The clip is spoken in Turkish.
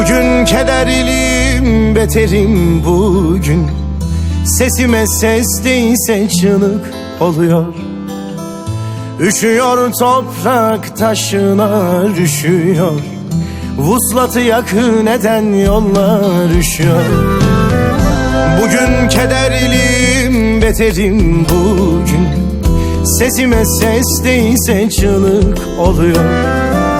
Bugün kederliyim beterim bugün. Sesime ses değilse çığlık oluyor. Üşüyor toprak taşına üşüyor Vuslatı yakın eden yollar üşüyor? Bugün kederliyim beterim bugün. Sesime ses değilse çığlık oluyor